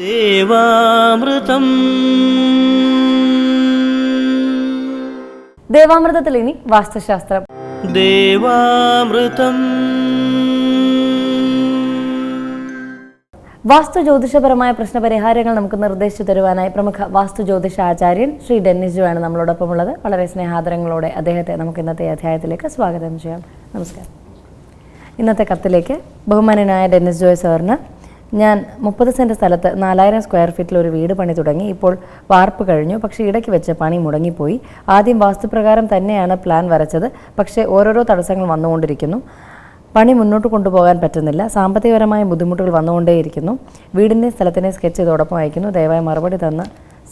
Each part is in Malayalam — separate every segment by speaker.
Speaker 1: ദേവാമൃതം.
Speaker 2: ദേവാമൃതത്തിൽ ഇനി വാസ്തുശാസ്ത്രം.
Speaker 1: ദേവാമൃതം.
Speaker 2: വാസ്തു ജ്യോതിഷപരമായ പ്രശ്നപരിഹാരങ്ങൾ നമുക്ക് നിർദ്ദേശിച്ചു തരുവാനായി പ്രമുഖ വാസ്തു ജ്യോതിഷ ആചാര്യൻ ശ്രീ ഡെന്നിസ് ജോ ആണ് നമ്മളോടൊപ്പം ഉള്ളത്. വളരെ സ്നേഹാദരങ്ങളോടെ അദ്ദേഹത്തെ നമുക്ക് ഇന്നത്തെ അധ്യായത്തിലേക്ക് സ്വാഗതം ചെയ്യാം. നമസ്കാരം. ഇന്നത്തെ കത്തിലേക്ക് ബഹുമാനനായ ഡെന്നിസ് ജോയ് സാറിന് ഞാൻ മുപ്പത് സെന്റ് സ്ഥലത്ത് നാലായിരം സ്ക്വയർ ഫീറ്റിൽ ഒരു വീട് പണി തുടങ്ങി. ഇപ്പോൾ വാർപ്പ് കഴിഞ്ഞു. പക്ഷേ ഇടയ്ക്ക് വെച്ച് പണി മുടങ്ങിപ്പോയി. ആദ്യം വാസ്തുപ്രകാരം തന്നെയാണ് പ്ലാൻ വരച്ചത്. പക്ഷേ ഓരോരോ തടസ്സങ്ങൾ വന്നുകൊണ്ടിരിക്കുന്നു. പണി മുന്നോട്ട് കൊണ്ടുപോകാൻ പറ്റുന്നില്ല. സാമ്പത്തികപരമായ ബുദ്ധിമുട്ടുകൾ വന്നുകൊണ്ടേയിരിക്കുന്നു. വീടിന്റെ സ്ഥലത്തിന്റെ സ്കെച്ച് ഇതോടൊപ്പം അയക്കുന്നു. ദയവായി മറുപടി തന്ന്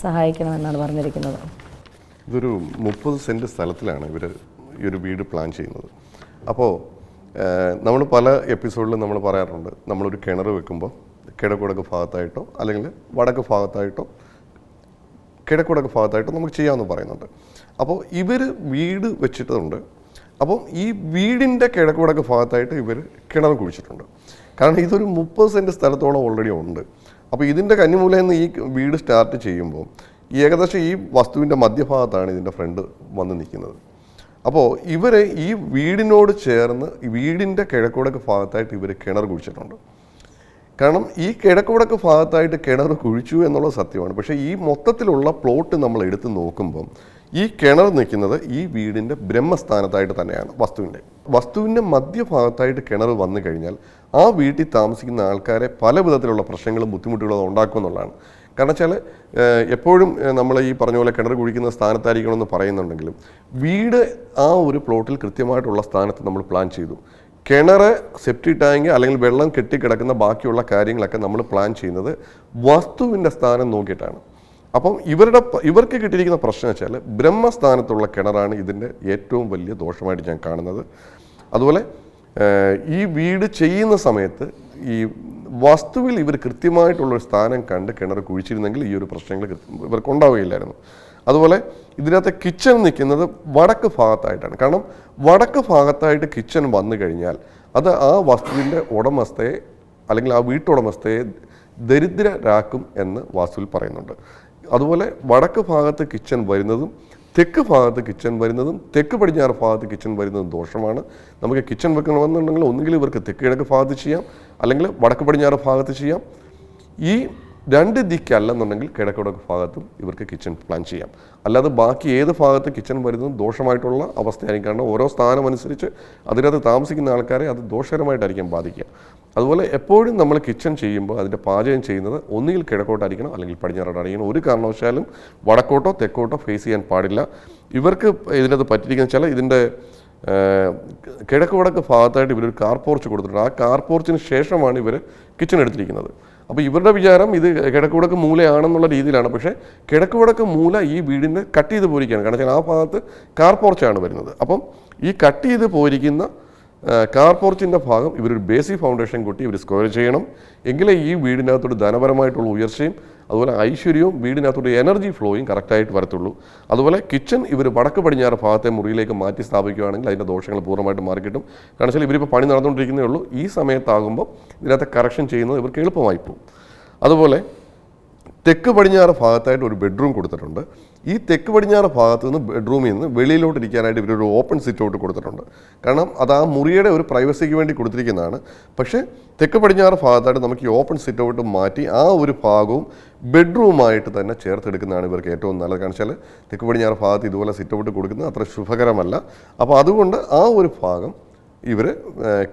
Speaker 2: സഹായിക്കണമെന്നാണ് പറഞ്ഞിരിക്കുന്നത്.
Speaker 3: ഇതൊരു മുപ്പത് സെന്റ് സ്ഥലത്തിലാണ് ഇവർ ഈ ഒരു വീട് പ്ലാൻ ചെയ്യുന്നത്. അപ്പോൾ നമ്മൾ പല എപ്പിസോഡിലും നമ്മൾ പറയാറുണ്ട്. നമ്മളൊരു കിണർ വെക്കുമ്പോൾ കിഴക്കുടക്ക് ഭാഗത്തായിട്ടോ അല്ലെങ്കിൽ വടക്ക് ഭാഗത്തായിട്ടോ കിഴക്കുടക്ക് ഭാഗത്തായിട്ടോ നമുക്ക് ചെയ്യാമെന്ന് പറയുന്നുണ്ട്. അപ്പോൾ ഇവർ വീട് വെച്ചിട്ടുണ്ട്. അപ്പോൾ ഈ വീടിന്റെ കിഴക്കുടക്ക് ഭാഗത്തായിട്ട് ഇവർ കിണർ കുഴിച്ചിട്ടുണ്ട്. കാരണം ഇതൊരു മുപ്പത് സെന്റ് സ്ഥലത്തോളം ഓൾറെഡി ഉണ്ട്. അപ്പോൾ ഇതിന്റെ കന്നിമൂലയിൽ നിന്ന് ഈ വീട് സ്റ്റാർട്ട് ചെയ്യുമ്പോൾ ഏകദേശം ഈ വസ്തുവിന്റെ മധ്യഭാഗത്താണ് ഇതിന്റെ ഫ്രണ്ട് വന്ന് നിൽക്കുന്നത്. അപ്പോൾ ഇവർ ഈ വീടിനോട് ചേർന്ന് വീടിന്റെ കിഴക്കുടക്ക് ഭാഗത്തായിട്ട് ഇവർ കിണർ കുഴിച്ചിട്ടുണ്ട്. കാരണം ഈ കിഴക്കുവടക്ക് ഭാഗത്തായിട്ട് കിണർ കുഴിച്ചു എന്നുള്ള സത്യമാണ്. പക്ഷേ ഈ മൊത്തത്തിലുള്ള പ്ലോട്ട് നമ്മൾ എടുത്ത് നോക്കുമ്പം ഈ കിണർ നിൽക്കുന്നത് ഈ വീടിന്റെ ബ്രഹ്മസ്ഥാനത്തായിട്ട് തന്നെയാണ് വസ്തുവിന്റെ. വസ്തുവിന്റെ മധ്യഭാഗത്തായിട്ട് കിണർ വന്നു കഴിഞ്ഞാൽ ആ വീട്ടിൽ താമസിക്കുന്ന ആൾക്കാരെ പല വിധത്തിലുള്ള പ്രശ്നങ്ങളും ബുദ്ധിമുട്ടുകളും ഉണ്ടാക്കുമെന്നുള്ളതാണ് കാരണം വെച്ചാൽ എപ്പോഴും നമ്മൾ ഈ പറഞ്ഞ പോലെ കിണർ കുഴിക്കുന്ന സ്ഥാനത്തായിരിക്കണമെന്ന് പറയുന്നുണ്ടെങ്കിലും വീട് ആ ഒരു പ്ലോട്ടിൽ കൃത്യമായിട്ടുള്ള സ്ഥാനത്ത് നമ്മൾ പ്ലാൻ ചെയ്തു. കിണർ സെപ്റ്റി ടാങ്ക് അല്ലെങ്കിൽ വെള്ളം കെട്ടിക്കിടക്കുന്ന ബാക്കിയുള്ള കാര്യങ്ങളൊക്കെ നമ്മൾ പ്ലാൻ ചെയ്യുന്നത് വസ്തുവിന്റെ സ്ഥാനം നോക്കിയിട്ടാണ്. അപ്പം ഇവരുടെ ഇവർക്ക് കിട്ടിയിരിക്കുന്ന പ്രശ്നം വെച്ചാൽ ബ്രഹ്മസ്ഥാനത്തുള്ള കിണറാണ് ഇതിന്റെ ഏറ്റവും വലിയ ദോഷമായിട്ട് ഞാൻ കാണുന്നത്. അതുപോലെ ഈ വീട് ചെയ്യുന്ന സമയത്ത് ഈ വസ്തുവിൽ ഇവർ കൃത്യമായിട്ടുള്ളൊരു സ്ഥാനം കണ്ട് കിണർ കുഴിച്ചിരുന്നെങ്കിൽ ഈ ഒരു പ്രശ്നങ്ങൾ ഇവർക്ക് ഉണ്ടാവുകയില്ലായിരുന്നു. അതുപോലെ ഇതിനകത്ത് കിച്ചൺ നിൽക്കുന്നത് വടക്ക് ഭാഗത്തായിട്ടാണ്. കാരണം വടക്ക് ഭാഗത്തായിട്ട് കിച്ചൺ വന്നു കഴിഞ്ഞാൽ അത് ആ വസ്തുവിന്റെ ഉടമസ്ഥയെ അല്ലെങ്കിൽ ആ വീട്ടുടമസ്ഥയെ ദരിദ്രരാക്കും എന്ന് വാസ്തുവിൽ പറയുന്നുണ്ട്. അതുപോലെ വടക്ക് ഭാഗത്ത് കിച്ചൺ വരുന്നതും തെക്ക് ഭാഗത്ത് കിച്ചൺ വരുന്നതും തെക്ക് പടിഞ്ഞാറ് ഭാഗത്ത് കിച്ചൺ വരുന്നതും ദോഷമാണ്. നമുക്ക് കിച്ചൺ വെക്കണമെന്നുണ്ടെങ്കിൽ ഒന്നുകിൽ ഇവർക്ക് തെക്ക് കിഴക്ക് ഭാഗത്ത് ചെയ്യാം. അല്ലെങ്കിൽ വടക്ക് പടിഞ്ഞാറ് ഭാഗത്ത് ചെയ്യാം. ഈ രണ്ട് ദിക്കല്ലെന്നുണ്ടെങ്കിൽ കിഴക്കോട ഭാഗത്തും ഇവർക്ക് കിച്ചൺ പ്ലാൻ ചെയ്യാം. അല്ലാതെ ബാക്കി ഏത് ഭാഗത്ത് കിച്ചൺ വരുന്നതും ദോഷമായിട്ടുള്ള അവസ്ഥയായിരിക്കും കാരണം ഓരോ സ്ഥാനം അനുസരിച്ച് അതിനകത്ത് താമസിക്കുന്ന ആൾക്കാരെ അത് ദോഷകരമായിട്ടായിരിക്കും ബാധിക്കുക. അതുപോലെ എപ്പോഴും നമ്മൾ കിച്ചൺ ചെയ്യുമ്പോൾ അതിന്റെ പാചകം ചെയ്യുന്നത് ഒന്നുകിൽ കിഴക്കോട്ടായിരിക്കണം അല്ലെങ്കിൽ പടിഞ്ഞാറോട്ടായിരിക്കണം. ഒരു കാരണവശാലും വടക്കോട്ടോ തെക്കോട്ടോ ഫേസ് ചെയ്യാൻ പാടില്ല. ഇവർക്ക് ഇതിനകത്ത് പറ്റിയിരിക്കുന്ന വെച്ചാൽ ഇതിന്റെ കിഴക്ക് വടക്ക് ഭാഗത്തായിട്ട് ഇവരൊരു കാർ പോർച്ച് കൊടുത്തിട്ടുണ്ട്. ആ കാർ പോർച്ചിന് ശേഷമാണ് ഇവർ കിച്ചൺ എടുത്തിരിക്കുന്നത്. അപ്പോൾ ഇവരുടെ വിചാരം ഇത് കിഴക്ക് വടക്ക് മൂലയാണെന്നുള്ള രീതിയിലാണ്. പക്ഷേ കിഴക്ക് വടക്ക് മൂല ഈ വീടിനെ കട്ട് ചെയ്ത് പോയിരിക്കുകയാണ്. കാരണം വെച്ചാൽ ആ ഭാഗത്ത് കാർ പോർച്ചാണ് വരുന്നത്. അപ്പം ഈ കട്ട് ചെയ്ത് പോയിരിക്കുന്ന കാർ പോർച്ചിന്റെ ഭാഗം ഇവരൊരു ബേസിക് ഫൗണ്ടേഷൻ കൂട്ടി ഇവർ സ്ക്വയർ ചെയ്യണം. എങ്കിലേ ഈ വീടിനകത്തോട് ധനപരമായിട്ടുള്ള ഉയർച്ചയും അതുപോലെ ഐശ്വര്യവും വീടിനകത്തോട് എനർജി ഫ്ലോയും കറക്റ്റായിട്ട് വരത്തുള്ളൂ. അതുപോലെ കിച്ചൺ ഇവർ വടക്ക് പടിഞ്ഞാറ് ഭാഗത്തെ മുറിയിലേക്ക് മാറ്റി സ്ഥാപിക്കുകയാണെങ്കിൽ അതിന്റെ ദോഷങ്ങൾ പൂർണമായിട്ട് മാറിക്കിട്ടും കാരണം വെച്ചാൽ ഇവരിപ്പോൾ പണി നടന്നുകൊണ്ടിരിക്കുന്നേ ഉള്ളൂ. ഈ സമയത്താകുമ്പോൾ ഇതിനകത്ത് കറക്ഷൻ ചെയ്യുന്നത് ഇവർക്ക് എളുപ്പമായി പോകും. അതുപോലെ തെക്ക് പടിഞ്ഞാറ് ഭാഗത്തായിട്ട് ഒരു ബെഡ്റൂം കൊടുത്തിട്ടുണ്ട്. ഈ തെക്ക് പടിഞ്ഞാറ് ഭാഗത്ത് നിന്ന് ബെഡ്റൂമിൽ നിന്ന് വെളിയിലോട്ട് ഇരിക്കാനായിട്ട് ഇവരൊരു ഓപ്പൺ സിറ്റ് ഔട്ട് കൊടുത്തിട്ടുണ്ട്. കാരണം അത് ആ മുറിയുടെ ഒരു പ്രൈവസിക്ക് വേണ്ടി കൊടുത്തിരിക്കുന്നതാണ്. പക്ഷേ തെക്ക് പടിഞ്ഞാറ് ഭാഗത്തായിട്ട് നമുക്ക് ഈ ഓപ്പൺ സിറ്റ് ഔട്ട് മാറ്റി ആ ഒരു ഭാഗവും ബെഡ്റൂമായിട്ട് തന്നെ ചേർത്തെടുക്കുന്നതാണ് ഇവർക്ക് ഏറ്റവും നല്ലത്. കാരണം വെച്ചാൽ തെക്ക് പടിഞ്ഞാറ് ഭാഗത്ത് ഇതുപോലെ സിറ്റ് ഔട്ട് കൊടുക്കുന്നത് അത്ര ശുഭകരമല്ല. അപ്പോൾ അതുകൊണ്ട് ആ ഒരു ഭാഗം ഇവർ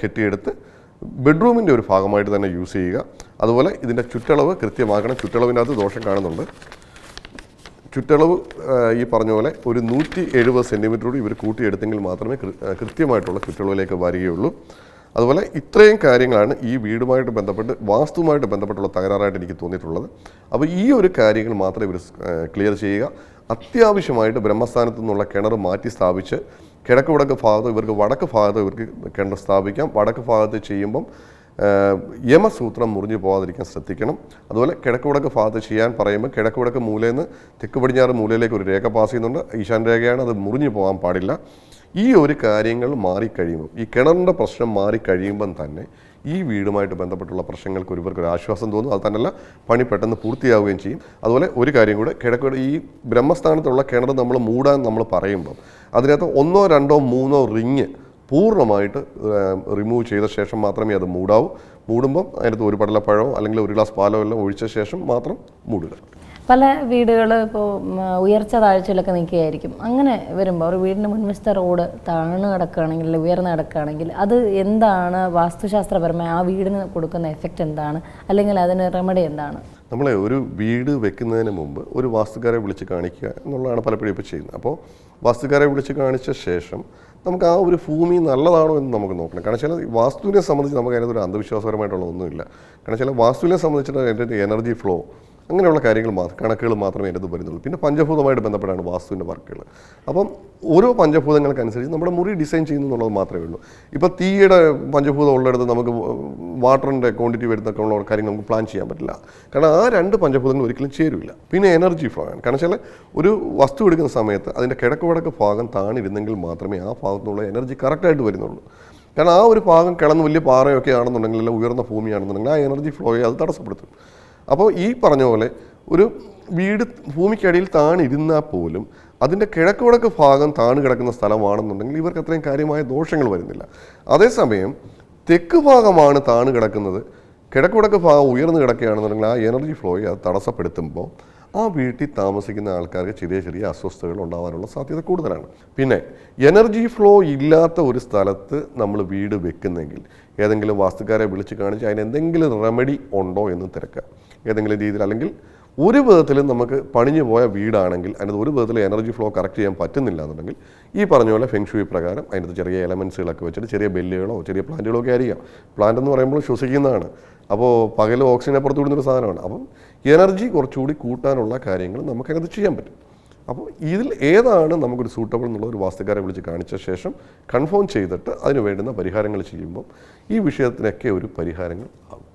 Speaker 3: കെട്ടിയെടുത്ത് ബെഡ്റൂമിന്റെ ഒരു ഭാഗമായിട്ട് തന്നെ യൂസ് ചെയ്യുക. അതുപോലെ ഇതിന്റെ ചുറ്റളവ് കൃത്യമാക്കണം. ചുറ്റളവിനകത്ത് ദോഷം കാണുന്നുണ്ട്. ചുറ്റളവ് ഈ പറഞ്ഞ പോലെ ഒരു നൂറ്റി എഴുപത് സെന്റിമീറ്ററോട് ഇവർ കൂട്ടിയെടുത്തെങ്കിൽ മാത്രമേ കൃത്യമായിട്ടുള്ള ചുറ്റളവിലേക്ക് വരികയുള്ളൂ. അതുപോലെ ഇത്രയും കാര്യങ്ങളാണ് ഈ വീടുമായിട്ട് ബന്ധപ്പെട്ട് വാസ്തുവുമായിട്ട് ബന്ധപ്പെട്ടുള്ള തകരാറായിട്ട് എനിക്ക് തോന്നിയിട്ടുള്ളത്. അപ്പോൾ ഈ ഒരു കാര്യങ്ങൾ മാത്രമേ ഇവർ ക്ലിയർ ചെയ്യുക. അത്യാവശ്യമായിട്ട് ബ്രഹ്മസ്ഥാനത്തു നിന്നുള്ള കിണർ മാറ്റി സ്ഥാപിച്ച് കിഴക്ക് വടക്ക് ഭാഗത്ത് ഇവർക്ക് വടക്ക് ഭാഗത്ത് ഇവർക്ക് കിണർ സ്ഥാപിക്കാം. വടക്ക് ഭാഗത്ത് ചെയ്യുമ്പം യമസൂത്രം മുറിഞ്ഞു പോകാതിരിക്കാൻ ശ്രദ്ധിക്കണം. അതുപോലെ കിഴക്ക് വടക്ക് ഭാഗത്ത് ചെയ്യാൻ പറയുമ്പോൾ കിഴക്ക് വടക്ക് മൂലയിൽ നിന്ന് തെക്ക് പടിഞ്ഞാറ് മൂലയിലേക്ക് ഒരു രേഖ പാസ് ചെയ്യുന്നുണ്ട്. ഈശാൻ രേഖയാണ് അത് മുറിഞ്ഞു പോകാൻ പാടില്ല. ഈ ഒരു കാര്യങ്ങൾ മാറിക്കഴിയുമ്പോൾ ഈ കിണറിന്റെ പ്രശ്നം മാറിക്കഴിയുമ്പം തന്നെ ഈ വീടുമായിട്ട് ബന്ധപ്പെട്ടുള്ള പ്രശ്നങ്ങൾക്ക് ഒരുവർക്ക് ഒരു ആശ്വാസം തോന്നും. അത് തന്നെയല്ല പണി പെട്ടെന്ന് പൂർത്തിയാവുകയും ചെയ്യും. അതുപോലെ ഒരു കാര്യം കൂടെ കിഴക്കോട് ഈ ബ്രഹ്മസ്ഥാനത്തുള്ള കിണർ നമ്മൾ മൂടാൻ നമ്മൾ പറയുമ്പം അതിനകത്ത് ഒന്നോ രണ്ടോ മൂന്നോ റിങ് പൂർണമായിട്ട് റിമൂവ് ചെയ്ത ശേഷം മാത്രമേ അത് മൂടാവൂ. മൂടുമ്പം അതിനകത്ത് ഒരു പടലപ്പഴമോ അല്ലെങ്കിൽ ഒരു ഗ്ലാസ് പാലോ എല്ലാം ഒഴിച്ച ശേഷം മാത്രം മൂടുക.
Speaker 2: പല വീടുകൾ ഇപ്പോൾ ഉയർച്ച താഴ്ചയിലൊക്കെ നിൽക്കുകയായിരിക്കും. അങ്ങനെ വരുമ്പോൾ ഒരു വീടിന്റെ മുൻവശത്തെ റോഡ് താഴ്ന്നു കിടക്കുകയാണെങ്കിൽ ഉയർന്നു കിടക്കുകയാണെങ്കിൽ അത് എന്താണ് വാസ്തുശാസ്ത്രപരമായി ആ വീടിന് കൊടുക്കുന്ന എഫക്റ്റ് എന്താണ്? അല്ലെങ്കിൽ അതിന് റെമഡി എന്താണ്?
Speaker 3: നമ്മളെ ഒരു വീട് വെക്കുന്നതിന് മുമ്പ് ഒരു വാസ്തുക്കാരെ വിളിച്ച് കാണിക്കുക എന്നുള്ളതാണ് പലപ്പോഴും ഇപ്പോൾ ചെയ്യുന്നത്. അപ്പോൾ വാസ്തുക്കാരെ വിളിച്ച് കാണിച്ച ശേഷം നമുക്ക് ആ ഒരു ഭൂമി നല്ലതാണോ എന്ന് നമുക്ക് നോക്കണം. കാരണം ചില വാസ്തുവിനെ സംബന്ധിച്ച് നമുക്ക് അതിനകത്ത് ഒരു അന്ധവിശ്വാസപരമായിട്ടുള്ള ഒന്നുമില്ല. കാരണം ചില വാസ്തുവിനെ സംബന്ധിച്ചിട്ട് അതിന്റെ എനർജി ഫ്ലോ അങ്ങനെയുള്ള കാര്യങ്ങൾ മാത്രം കണക്കുകൾ മാത്രമേ എന്റെ വരുന്നുള്ളൂ പിന്നെ പഞ്ചഭൂതമായിട്ട് ബന്ധപ്പെട്ടാണ് വാസ്തുവിന്റെ വർക്കുകൾ. അപ്പം ഓരോ പഞ്ചഭൂതങ്ങൾക്കനുസരിച്ച് നമ്മുടെ മുറി ഡിസൈൻ ചെയ്യുന്നു എന്നുള്ളത് മാത്രമേ ഉള്ളൂ. ഇപ്പോൾ തീയുടെ പഞ്ചഭൂതം ഉള്ളിടത്ത് നമുക്ക് വാട്ടറിന്റെ ക്വാണ്ടിറ്റി വരുന്നൊക്കെ ഉള്ള കാര്യങ്ങൾ നമുക്ക് പ്ലാൻ ചെയ്യാൻ പറ്റില്ല. കാരണം ആ രണ്ട് പഞ്ചഭൂതങ്ങൾ ഒരിക്കലും ചേരില്ല. പിന്നെ എനർജി ഫ്ലോ ആണ് കാരണം വെച്ചാൽ ഒരു വസ്തു എടുക്കുന്ന സമയത്ത് അതിന്റെ കിഴക്ക് വടക്ക് ഭാഗം താണിരുന്നെങ്കിൽ മാത്രമേ ആ ഭാഗത്തുനിന്നുള്ള എനർജി കറക്റ്റായിട്ട് വരുന്നുള്ളൂ. കാരണം ആ ഒരു ഭാഗം കിളന്ന് വലിയ പാറയൊക്കെ ആണെന്നുണ്ടെങ്കിൽ അല്ലെങ്കിൽ ഉയർന്ന ഭൂമിയാണെന്നുണ്ടെങ്കിൽ ആ എനർജി ഫ്ലോയെ അത് തടസ്സപ്പെടുത്തും. അപ്പോൾ ഈ പറഞ്ഞ പോലെ ഒരു വീട് ഭൂമിക്കടിയിൽ താണിരുന്നാൽ പോലും അതിന്റെ കിഴക്ക് വടക്ക് ഭാഗം താണു കിടക്കുന്ന സ്ഥലമാണെന്നുണ്ടെങ്കിൽ ഇവർക്ക് അത്രയും കാര്യമായ ദോഷങ്ങൾ വരുന്നില്ല. അതേസമയം തെക്ക് ഭാഗമാണ് താണു കിടക്കുന്നത്. കിഴക്ക് വടക്ക് ഭാഗം ഉയർന്നു കിടക്കുകയാണെന്നുണ്ടെങ്കിൽ ആ എനർജി ഫ്ലോയെ അത് തടസ്സപ്പെടുത്തുമ്പോൾ ആ വീട്ടിൽ താമസിക്കുന്ന ആൾക്കാർക്ക് ചെറിയ ചെറിയ അസ്വസ്ഥതകൾ ഉണ്ടാകാനുള്ള സാധ്യത കൂടുതലാണ്. പിന്നെ എനർജി ഫ്ലോ ഇല്ലാത്ത ഒരു സ്ഥലത്ത് നമ്മൾ വീട് വെക്കുന്നെങ്കിൽ ഏതെങ്കിലും വാസ്തുക്കാരെ വിളിച്ച് കാണിച്ച് അതിന് എന്തെങ്കിലും റെമഡി ഉണ്ടോ എന്ന് തിരക്കുക. ഏതെങ്കിലും രീതിയിൽ അല്ലെങ്കിൽ ഒരു വിധത്തിലും നമുക്ക് പണിഞ്ഞു പോയ വീടാണെങ്കിൽ അതിനകത്ത് ഒരു വിധത്തിലും എനർജി ഫ്ലോ കറക്റ്റ് ചെയ്യാൻ പറ്റുന്നില്ല എന്നുണ്ടെങ്കിൽ ഈ പറഞ്ഞ പോലെ ഫെങ്ഷുയി പ്രകാരം അതിനകത്ത് ചെറിയ എലമെൻസുകളൊക്കെ വെച്ചിട്ട് ചെറിയ ബെല്ലുകളോ ചെറിയ പ്ലാന്റുകളോ ഒക്കെ ആയിരിക്കാം. പ്ലാന്റ് എന്ന് പറയുമ്പോൾ ശ്വസിക്കുന്നതാണ്. അപ്പോൾ പകൽ ഓക്സിജനെ പുറത്തു വിടുന്നൊരു സാധനമാണ്. അപ്പം എനർജി കുറച്ചുകൂടി കൂട്ടാനുള്ള കാര്യങ്ങൾ നമുക്ക് നമുക്കതിനകത്ത് ചെയ്യാൻ പറ്റും. അപ്പോൾ ഇതിൽ ഏതാണ് നമുക്കൊരു സൂട്ടബിൾ എന്നുള്ള ഒരു വാസ്തുക്കാരെ വിളിച്ച് കാണിച്ച ശേഷം കൺഫേം ചെയ്തിട്ട് അതിന് വേണ്ടുന്ന പരിഹാരങ്ങൾ ചെയ്യുമ്പോൾ ഈ വിഷയത്തിനൊക്കെ ഒരു പരിഹാരങ്ങൾ ആകും